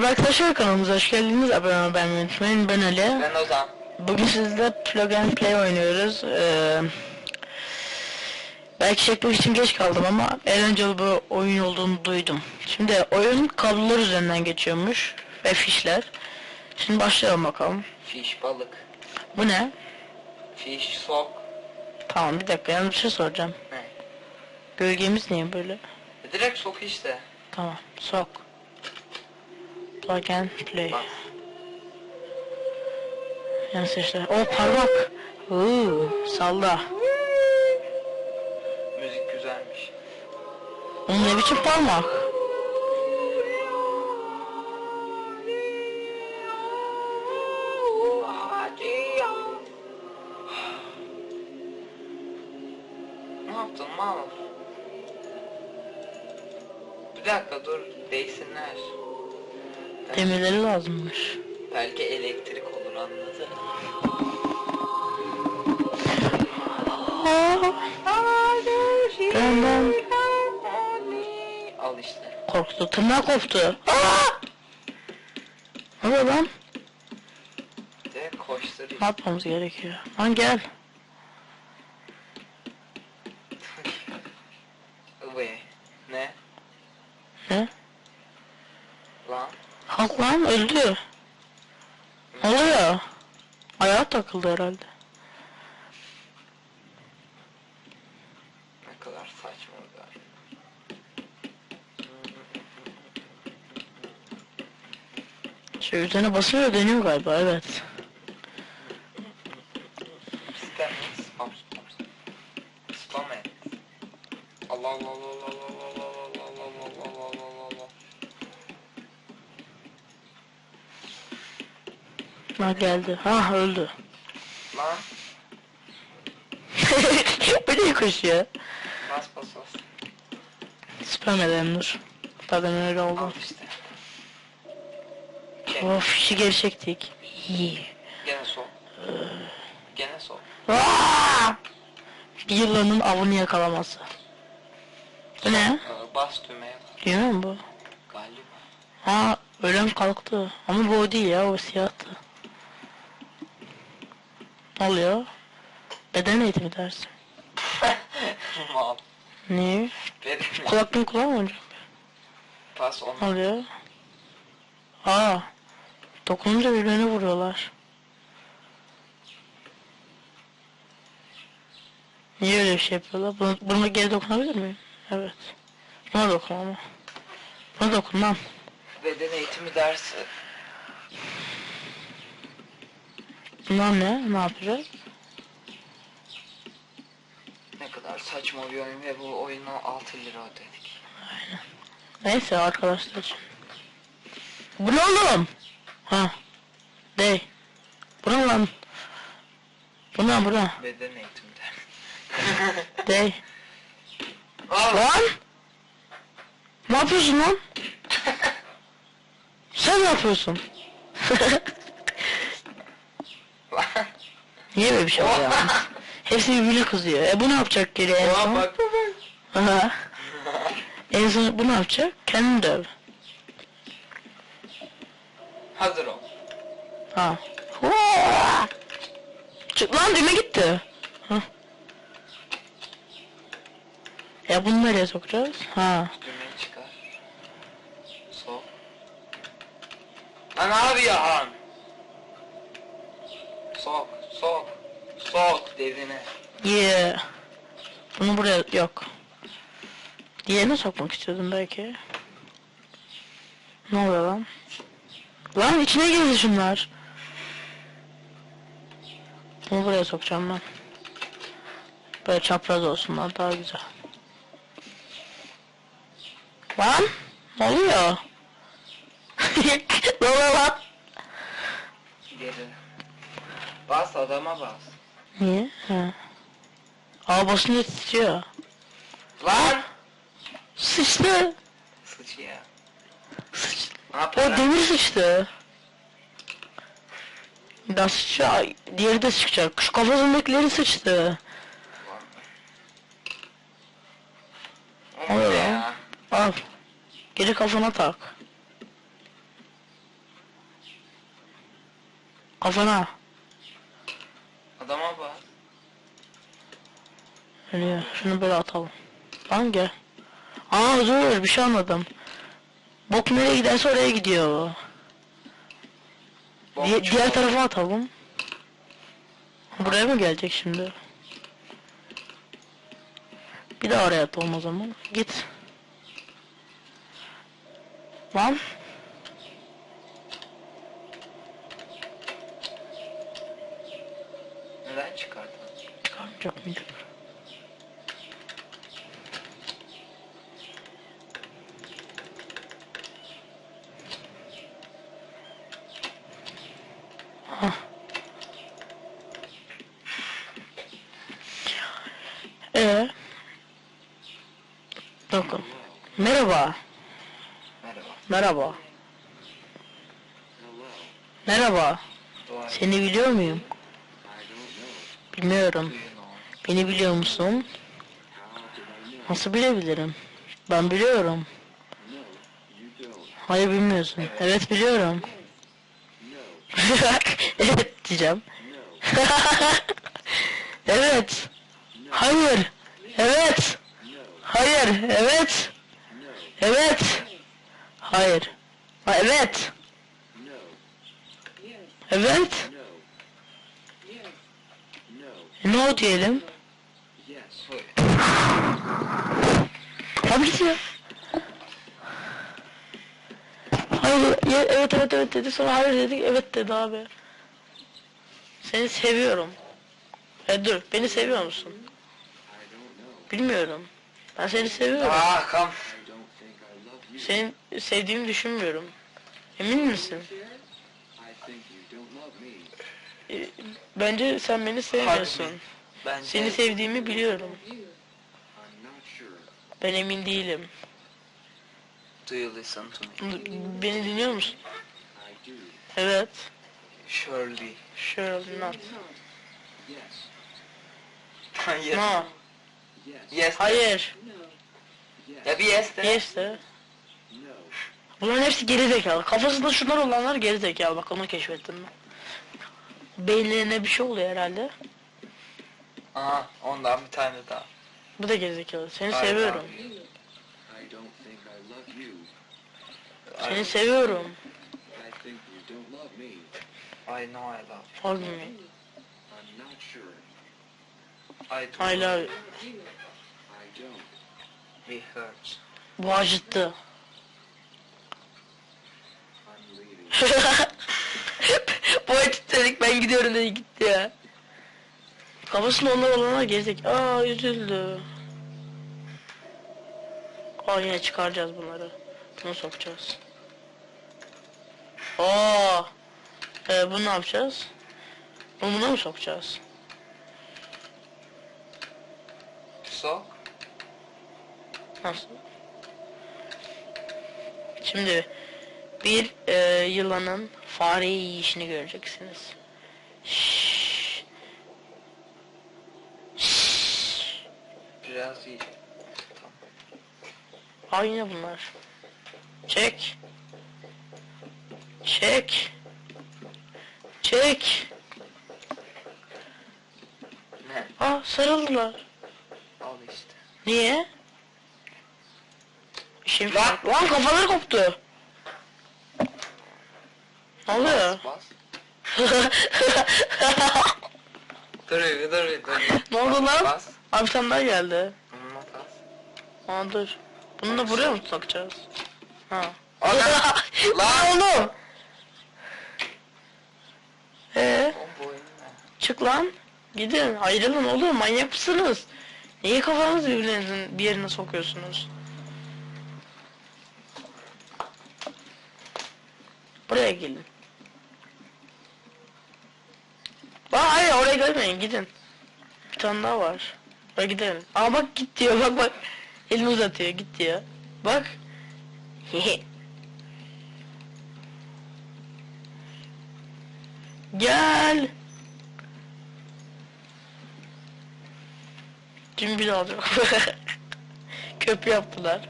Merhaba arkadaşlar kanalımıza hoş geldiniz. Abone olmayı beğenmeyi unutmayın. Ben Ali. Ben Ozan. Bugün sizle Plug and Play oynuyoruz. Ee, belki çekmek için geç kaldım ama eğlenceli bir oyun olduğunu duydum. Şimdi oyun kablolar üzerinden geçiyormuş ve fişler. Şimdi başlayalım bakalım. Fiş, balık. Bu ne? Fiş, sok. Tamam bir dakika yalnız bir şey soracağım. Ne? Gölgemiz niye böyle? E, direkt sok işte. Tamam sok. Plug and Play. Bak. Yan seçler. O parmak. Uuu salla. Müzik güzelmiş. Onun ne biçim parmak? Ne yaptın mal? Bir dakika dur değsinler. Demirleri lazımmış. Belki elektrik olur anladın. Benden Al işte. korktu. Tırnağı koptu. Ne oluyor lan? De koştur. Ne yapmamız gerekiyor? Lan gel. Ve ne? Ne? Lan. Halk lan öldü. Oluyor? Ayağı takıldı herhalde. Ne kadar saçma galiba. Şey üzerine basıyor dönüyor galiba evet. Ha geldi. Ha öldü. Lan Bu niye koşuyor? bas bas bas. Spam edelim dur. Hatta ben öyle Al oldu. işte. Of işi geri çektik. İyi. Gene sol. Gene sol. Aa! Yılanın avını yakalaması. Bu ne? Ee, Bas düğmeye. Değil mi bu? Galiba. Ha ölen kalktı. Ama bu o değil ya o siyahtı. Ne oluyor? Beden eğitimi dersi. Mal. Niye? Verin. Kulaklığını kullanmayacağım. Bas Ne onu. oluyor? Aa. Dokununca birbirine vuruyorlar. Niye öyle bir şey yapıyorlar? Bunu, buna geri dokunabilir miyim? Evet. Buna dokun ama. Buna dokunmam. Beden eğitimi dersi. Bunlar ne? Ne yapacağız? Ne kadar saçma bir oyun ve bu oyuna 6 lira ödedik. Neyse arkadaşlar. Bu ne oğlum? Ha. Dey. Bu ne lan? Bu ne bu ne? Beden eğitimi dersi. Dey. Lan! Ne yapıyorsun lan? Sen ne yapıyorsun? Niye böyle bir şey oluyor? Hepsi birbirine kızıyor. E bu ne yapacak geri en son? bak bak. Aha. En son bu ne yapacak? Kendini döv. Hazır ol. Ha. Hua! Çık lan düğme gitti. Hı. Ya bunu nereye sokacağız? Ha. Düğmeyi çıkar. Sol. Lan abi ya. Sok, sok, sok devine. Yeah. Bunu buraya yok. Diğerine sokmak istiyordum belki. Ne oluyor lan? Lan içine girdi şunlar. Bunu buraya sokacağım ben. Böyle çapraz olsunlar daha güzel. Lan ne oluyor? ne oluyor lan? Geri. Bas adama bas. Niye? Ha. Aa basınca titriyor. Lan! Sıçtı. Sıç ya. Sıç. Ne O yapıyorsun? demir sıçtı. Daha sıçacak. Diğeri de sıçacak. Şu kafasındakileri sıçtı. O Oluyor ne lan. ya? Al. Geri kafana tak. Kafana. Adama bak. Ölüyor. Şunu böyle atalım. Tamam gel. Aa dur bir şey anladım. Bok nereye giderse oraya gidiyor Di- diğer tarafa atalım. Buraya mı gelecek şimdi? Bir daha oraya atalım o zaman. Git. Lan. Neden çıkardın? Çıkarmayacak mıydı? Hah. Ee? Bakın. Merhaba. Merhaba. Merhaba. Seni biliyor muyum? Bilmiyorum. Beni biliyor musun? Nasıl bilebilirim? Ben biliyorum. Hayır bilmiyorsun. Evet biliyorum. evet diyeceğim. evet. Hayır. Evet. Hayır. Evet. Evet. Hayır. Ha, evet. Evet. No diyelim. Buyur. Tabii ki ya. Hayır, evet evet evet dedi sonra hayır dedik evet dedi abi. Seni seviyorum. E dur beni seviyor musun? Bilmiyorum. Ben seni seviyorum. Aa kam. Seni sevdiğimi düşünmüyorum. Emin misin? E, Bence sen beni sevmiyorsun. Bence Seni sevdiğimi biliyorum. Ben emin değilim. Do you listen to me? Beni dinliyor musun? Evet. Surely. Surely not. Hayır. No. Yes. Hayır. Ya bir yes de. Yes de. Bunların hepsi geri zekalı. Kafasında şunlar olanlar geri zekalı. Bak onu keşfettim ben. Beyinlerine bir şey oluyor herhalde. Aha ondan bir tane daha. Bu da geri zekalı. Seni Hayır, seviyorum. abi. Seni seviyorum. I know I love you. I do. I love you. We hurt. Bu acıttı. Bu acıttı dedik ben gidiyorum dedi gitti ya. Kafasında onlar olanlar gezdik. Aa üzüldü. Aa yine çıkaracağız bunları. Bunu sokacağız. Aa. Ee, bunu ne yapacağız? Bunu buna mı sokacağız? So? Nasıl? Şimdi bir e, yılanın fareyi yiyişini göreceksiniz. Şşş. Şşş. Biraz iyi. Tamam. Aa yine bunlar. Çek. Çek. Çek. Ne? Aa sarıldılar. Al işte. Niye? Mi? Lan! Lan kafaları koptu. Ne oluyor? Bas. Dur bir dur bir dur. ne oldu lan? Bas. Abi tane daha geldi. Bas. Aa dur. Bunu da buraya mı takacağız? Ha. Ana! Lan oğlum. Ee, çık lan. Gidin. Ayrılın oğlum. Manyak mısınız? Niye kafanızı birbirlerinizin bir yerine sokuyorsunuz? Buraya gelin. Bak hayır oraya gelmeyin gidin. Bir tane daha var. Oraya gidelim. Aa bak git diyor bak bak. Elini uzatıyor git diyor. Bak. Gel. Cimbil alacak. Köprü yaptılar.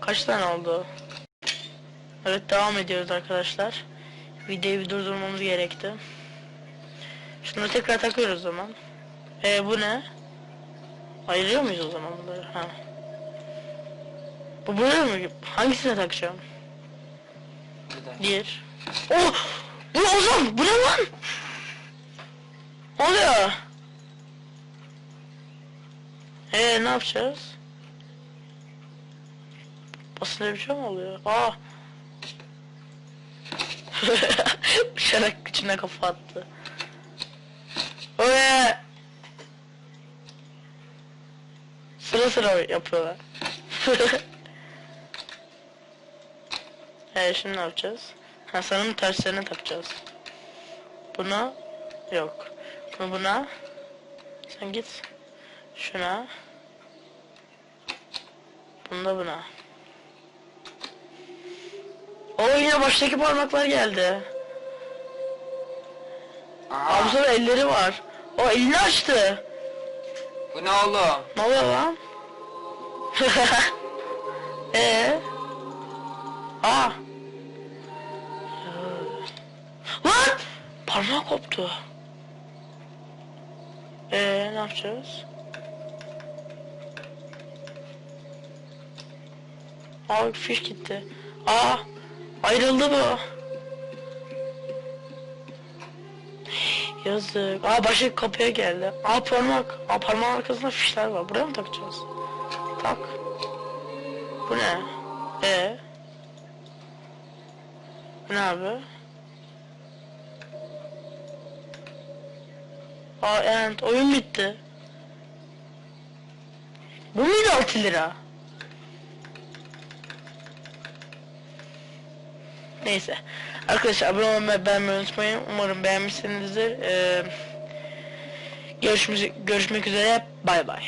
Kaç tane oldu? Evet devam ediyoruz arkadaşlar. Videoyu bir durdurmamız gerekti. Şunu tekrar takıyoruz o zaman. E bu ne? Ayırıyor muyuz o zaman bunları? Ha. Bu buraya mı? Hangisine takacağım? Bir de. Diğer. Oh! Bu Ozan? Bu ne lan? Oluyor? Ee ne yapacağız? Basında bir şey mi oluyor? Aa! Uçarak içine kafa attı. Öyle. Sıra sıra yapıyorlar. Ee şimdi ne yapacağız? Ha sanırım terslerine takacağız. Buna yok. Bunu buna. Sen git. Şuna. Bunu da buna. O yine baştaki parmaklar geldi. Aha. Abi sonra elleri var. O elini açtı. Bu ne oğlum? Ne oluyor lan? Ee? Aa. Parmağı koptu. Ee, ne yapacağız? Aa fiş gitti. Aa! Ayrıldı bu. Yazık. Aa başka kapıya geldi. Aa parmak. Aa parmağın arkasında fişler var. Buraya mı takacağız? Tak. Bu ne? E. Bu ne abi? Aa evet oyun bitti. Bu muydu 6 lira? Neyse. Arkadaşlar abone olmayı beğenmeyi unutmayın. Umarım beğenmişsinizdir. Ee, görüşmek, görüşmek üzere. Bay bay.